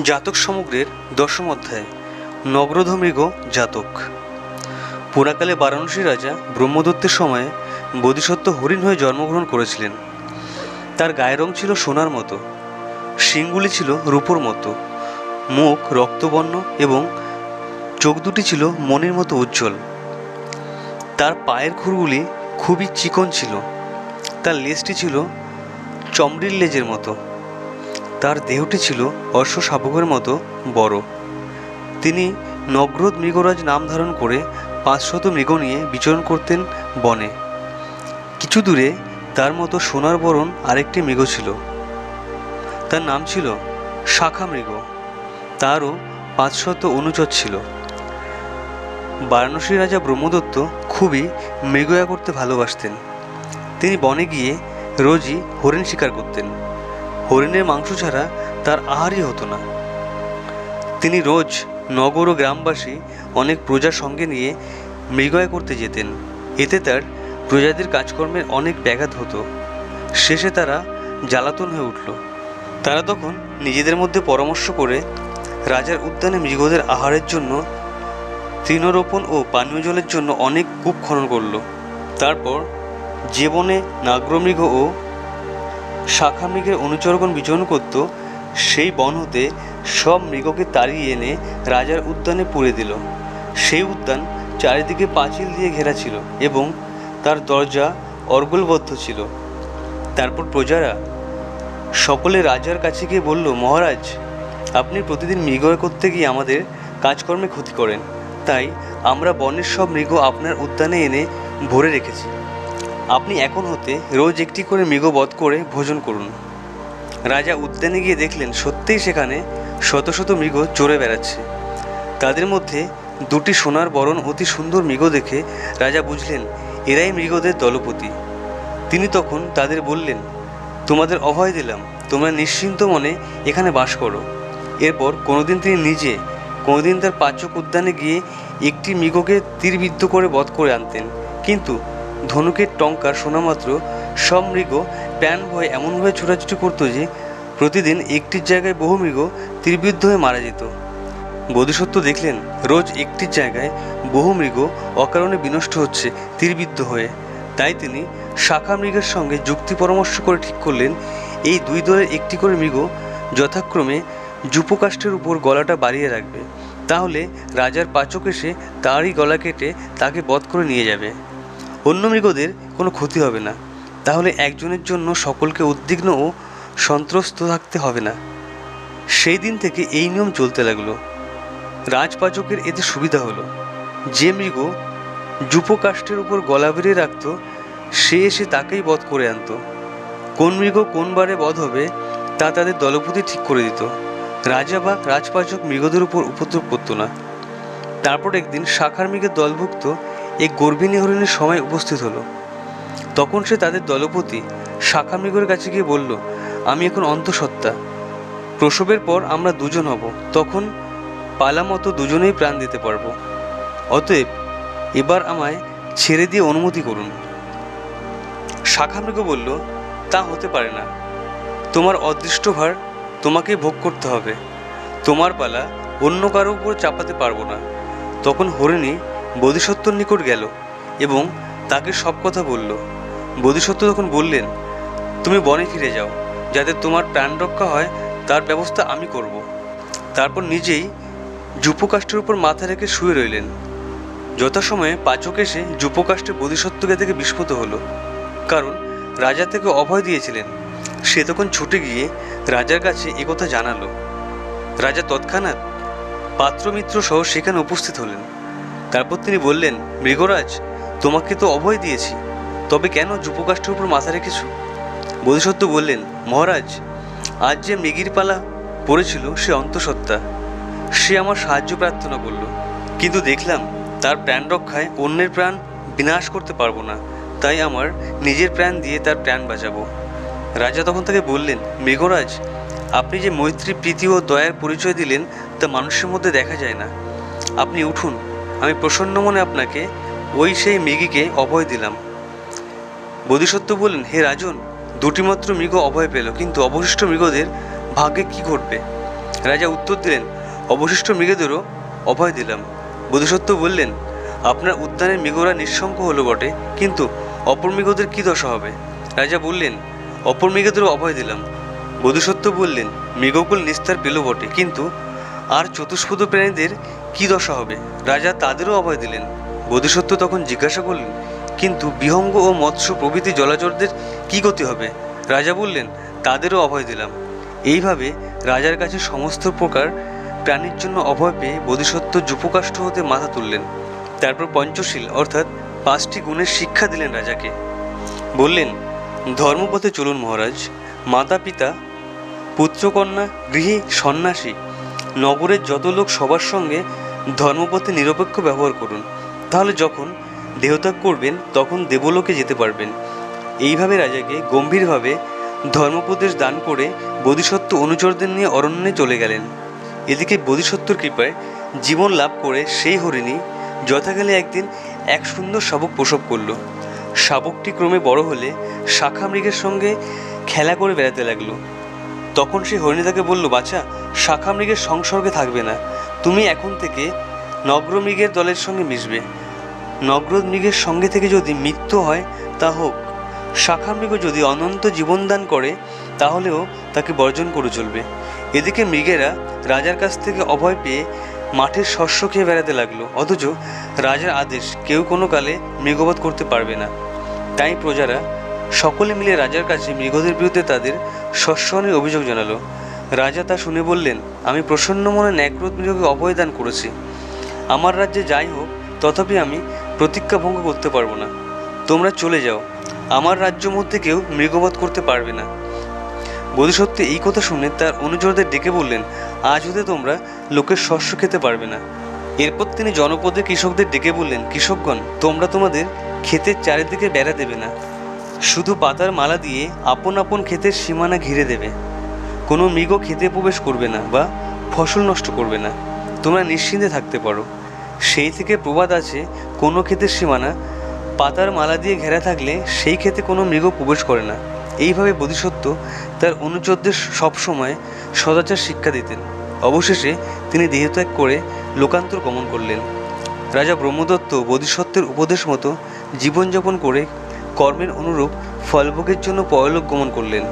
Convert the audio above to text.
জাতক সমগ্রের দশম অধ্যায় নগ্রধ মৃগ জাতক। পুরাকালে বারাণসী রাজা ব্রহ্মদত্তের সময়ে বোধিসত্ত্ব হরিণ হয়ে জন্মগ্রহণ করেছিলেন। তার গায়ের রং ছিল সোনার মতো, শিংগুলি ছিল রূপোর মতো, মুখ রক্তবর্ণ এবং চোখ দুটি ছিল মনের মতো উজ্জ্বল। তার পায়ের খুরগুলি খুবই চিকন ছিল, তার লেজটি ছিল চমড়ির লেজের মতো। তার দেহটি ছিল অশ্ব শাবকের মতো বড়। তিনি নগ্রদ মৃগরাজ নাম ধারণ করে পাঁচশত মৃগ নিয়ে বিচরণ করতেন বনে। কিছু দূরে তার মতো সোনার বরণ আরেকটি মৃগ ছিল। তার নাম ছিল শাখা মৃগ। তারও পাঁচশত অনুচর ছিল। বারাণসী রাজা ব্রহ্মদত্ত খুবই মৃগয়া করতে ভালোবাসতেন। তিনি বনে গিয়ে রোজই হরিণ শিকার করতেন। হরিণের মাংস ছাড়া তার আহারই হতো না। তিনি রোজ নগর ও গ্রামবাসী অনেক প্রজার সঙ্গে নিয়ে মৃগয় করতে যেতেন। এতে তার প্রজাদের কাজকর্মের অনেক ব্যাঘাত হতো। শেষে তারা জ্বালাতন হয়ে উঠল। তারা তখন নিজেদের মধ্যে পরামর্শ করে রাজার উদ্যানে মৃগদের আহারের জন্য, তৃণরোপণ ও পানীয় জলের জন্য অনেক কূপ খনন করল। তারপর জীবনে নাগ্রমৃগ ও শাখা মৃগের অনুচরগণ বিচরণ করত, সেই বন হতে সব মৃগকে তাড়িয়ে এনে রাজার উদ্যানে পুড়ে দিল। সেই উদ্যান চারিদিকে পাঁচিল দিয়ে ঘেরা ছিল এবং তার দরজা অর্গলবদ্ধ ছিল। তারপর প্রজারা সকলে রাজার কাছে গিয়ে বলল, মহারাজ, আপনি প্রতিদিন মৃগ করতে গিয়ে আমাদের কাজকর্মে ক্ষতি করেন। তাই আমরা বনের সব মৃগ আপনার উদ্যানে এনে ভরে রেখেছি। আপনি এখন হতে রোজ একটি করে মৃগ বধ করে ভোজন করুন। রাজা উদ্যানে গিয়ে দেখলেন সত্যিই সেখানে শত শত মৃগ চড়ে বেড়াচ্ছে। তাদের মধ্যে দুটি সোনার বরণ অতি সুন্দর মৃগ দেখে রাজা বুঝলেন, এরাই মৃগদের দলপতি। তিনি তখন তাদের বললেন, তোমাদের অভয় দিলাম, তোমরা নিশ্চিন্ত মনে এখানে বাস করো। এরপর কোনোদিন তিনি নিজে, কোনোদিন তার পাচক উদ্যানে গিয়ে একটি মৃগকে তীরবিদ্ধ করে বধ করে আনতেন। কিন্তু ধনুকের টঙ্কার শোনামাত্র সব মৃগ প্যান ভয়ে এমনভাবে ছোটাছুটি করতো যে প্রতিদিন একটির জায়গায় বহু মৃগ তীরবিদ্ধ হয়ে মারা যেত। বোধিসত্ত্ব দেখলেন, রোজ একটির জায়গায় বহু মৃগ অকারণে বিনষ্ট হচ্ছে, তীরবিদ্ধ হয়ে। তাই তিনি শাখা মৃগের সঙ্গে যুক্তি পরামর্শ করে ঠিক করলেন, এই দুই দলের একটি করে মৃগ যথাক্রমে যুপকাষ্ঠের উপর গলাটা বাড়িয়ে রাখবে। তাহলে রাজার পাচক এসে তারই গলা কেটে তাকে বধ করে নিয়ে যাবে। অন্য মৃগদের কোনো ক্ষতি হবে না। তাহলে একজনের জন্য সকলকে উদ্বিগ্ন ও সন্ত্রস্ত থাকতে হবে না। সেই দিন থেকে এই নিয়ম চলতে লাগল। রাজপাচকের এতে সুবিধা হলো। যে মৃগ যুপকাষ্ঠের উপর গলা বেরিয়ে রাখত, সে এসে তাকেই বধ করে আনতো। কোন মৃগ কোন বারে বধ হবে, তা তাদের দলপতি ঠিক করে দিত। রাজা বা রাজপাচক মৃগদের উপর উপদ্রব করতো না। তারপর একদিন শাখার মৃগের দলভুক্ত এক গর্ভিণী হরিণের সময় উপস্থিত হলো। তখন সে তাদের দলপতি শাখা মৃগের কাছে গিয়ে বলল, আমি এখন অন্তঃসত্ত্বা। প্রসবের পর আমরা দুজন হব, তখন পালা মতো দুজনেই প্রাণ দিতে পারব। অতএব এবার আমায় ছেড়ে দিয়ে অনুমতি করুন। শাখা মৃগ বলল, তা হতে পারে না। তোমার অদৃষ্ট ভার তোমাকে ভোগ করতে হবে। তোমার পালা অন্য কারও উপর চাপাতে পারব না। তখন হরিণী বোধিসত্ত্বর নিকট গেল এবং তাকে সব কথা বলল। বোধিসত্ত্ব তখন বললেন, তুমি বনে ফিরে যাও, যাতে তোমার প্রাণ রক্ষা হয়, তার ব্যবস্থা আমি করব। তারপর নিজেই যুপকাষ্ঠের উপর মাথা রেখে শুয়ে রইলেন। যথাসময়ে পাচক এসে যুপকাষ্ঠে বোধিসত্ত্বকে থেকে বিস্ফোত হলো, কারণ রাজা থেকে অভয় দিয়েছিলেন। সে তখন ছুটে গিয়ে রাজার কাছে একথা জানালো। রাজা তৎক্ষণাৎ পাত্রমিত্র সহ সেখানে উপস্থিত হলেন। তারপর তিনি বললেন, মৃগরাজ, তোমাকে তো অভয় দিয়েছি। তবে কেন যুপকাষ্ঠের উপর মাথা রেখেছ? বোধিসত্ত্ব বললেন, মহারাজ, আজ যে মৃগির পালা পড়েছিল সে অন্তঃসত্ত্বা। সে আমার সাহায্য প্রার্থনা করল। কিন্তু দেখলাম, তার প্রাণ রক্ষায় অন্যের প্রাণ বিনাশ করতে পারব না। তাই আমার নিজের প্রাণ দিয়ে তার প্রাণ বাঁচাবো। রাজা তখন তাকে বললেন, মৃগরাজ, আপনি যে মৈত্রী, প্রীতি ও দয়ার পরিচয় দিলেন, তা মানুষের মধ্যে দেখা যায় না। আপনি উঠুন প্রসন্ন মনে আপনাকে ওই সেই মৃগীকে অভয় দিলাম। বোধিসত্ত্ব বললেন, হে রাজন দুটি মাত্র মৃগ অভয় পেল, কিন্তু অবশিষ্ট মৃগদের ভাগ্যে কি ঘটবে? রাজা উত্তর দিলেন, অবশিষ্ট মৃগদেরও অভয় দিলাম। বোধিসত্ত্ব বললেন, আপনার উদ্যানের মৃগরা নিঃশঙ্ক হলো বটে, কিন্তু অপর মৃগদের কী দশা হবে? রাজা বললেন, অপর মৃগদেরও অভয় দিলাম। বোধিসত্ত্ব বললেন, মৃগকুল নিস্তার পেল বটে, কিন্তু আর চতুষ্পদ প্রাণীদের কী দশা হবে? রাজা তাদেরও অভয় দিলেন। বোধিসত্ত্ব তখন জিজ্ঞাসা করলেন, কিন্তু বিহঙ্গ ও মৎস্য প্রভৃতি জলাচরদের কী গতি হবে? রাজা বললেন, তাদেরও অভয় দিলাম। এইভাবে রাজার কাছে সমস্ত প্রকার প্রাণীর জন্য অভয় পেয়ে বোধিসত্ত্ব যুপকাষ্ঠ হতে মাথা তুললেন। তারপর পঞ্চশীল, অর্থাৎ পাঁচটি গুণের শিক্ষা দিলেন রাজাকে। বললেন, ধর্মপথে চলুন মহারাজ। মাতা পিতা পুত্রকন্যা, গৃহী সন্ন্যাসী নগরের যত লোক সবার সঙ্গে ধর্মপথে নিরপেক্ষ ব্যবহার করুন, তাহলে যখন দেহত্যাগ করবেন, তখন দেবলোকে যেতে পারবেন। এইভাবে রাজাকে গম্ভীরভাবে ধর্মোপদেশ দান করে বোধিসত্ত্ব অনুচরদের নিয়ে অরণ্যে চলে গেলেন। এদিকে বোধিসত্ত্বর কৃপায় জীবন লাভ করে সেই হরিণী যথাকালে একদিন এক সুন্দর শাবক প্রসব করল। শাবকটি ক্রমে বড় হলে শাখা মৃগের সঙ্গে খেলা করে বেড়াতে লাগল। তখন সেই হরিণী তাকে বলল, বাছা শাখা মৃগের সংসর্গে থাকবে না। তুমি এখন থেকে নগ্র মৃগের দলের সঙ্গে মিশবে। নগ্র মৃগের সঙ্গে থেকে যদি মৃত্যু হয়, তা হোক। শাখা মৃগ যদি অনন্ত জীবনদান করে, তাহলেও তাকে বর্জন করে চলবে। এদিকে মৃগেরা রাজার কাছ থেকে অভয় পেয়ে মাঠের শস্য খেয়ে বেড়াতে লাগল। অথচ রাজার আদেশ, কেউ কোনো কালে মৃগবধ করতে পারবে না। তাই প্রজারা সকলে মিলে রাজার কাছে মৃগদের বিরুদ্ধে তাদের শস্যহানির অভিযোগ জানালো। রাজা তা শুনে বললেন, আমি প্রসন্ন মনে ন্যাক্রোধ মৃগকে অভয় দান করেছি। আমার রাজ্যে যাই হোক, তথাপি আমি প্রতিজ্ঞা ভঙ্গ করতে পারব না। তোমরা চলে যাও। আমার রাজ্য মধ্যে কেউ মৃগবধ করতে পারবে না। বোধিসত্ত্ব এই কথা শুনে তার অনুচরদের ডেকে বললেন, আজ হতে তোমরা লোকের শস্য খেতে পারবে না। এরপর তিনি জনপদের কৃষকদের ডেকে বললেন, কৃষকগণ, তোমরা তোমাদের ক্ষেতের চারিদিকে বেড়া দেবে না। শুধু পাতার মালা দিয়ে আপন আপন ক্ষেতের সীমানা ঘিরে দেবে। কোনো মৃগ খেতে প্রবেশ করবে না বা ফসল নষ্ট করবে না। তোমরা নিশ্চিন্তে থাকতে পারো। সেই থেকে প্রবাদ আছে, কোনো ক্ষেতের সীমানা পাতার মালা দিয়ে ঘেরা থাকলে সেই ক্ষেতে কোনো মৃগ প্রবেশ করে না। এইভাবে বোধিসত্ত্ব তার অনুচরদের সবসময় সদাচার শিক্ষা দিতেন। অবশেষে তিনি দেহত্যাগ করে লোকান্তর গমন করলেন। রাজা ব্রহ্মদত্ত বোধিসত্ত্বের উপদেশ মতো জীবনযাপন করে কর্মের অনুরূপ ফলভোগের জন্য পরলোক গমন করলেন।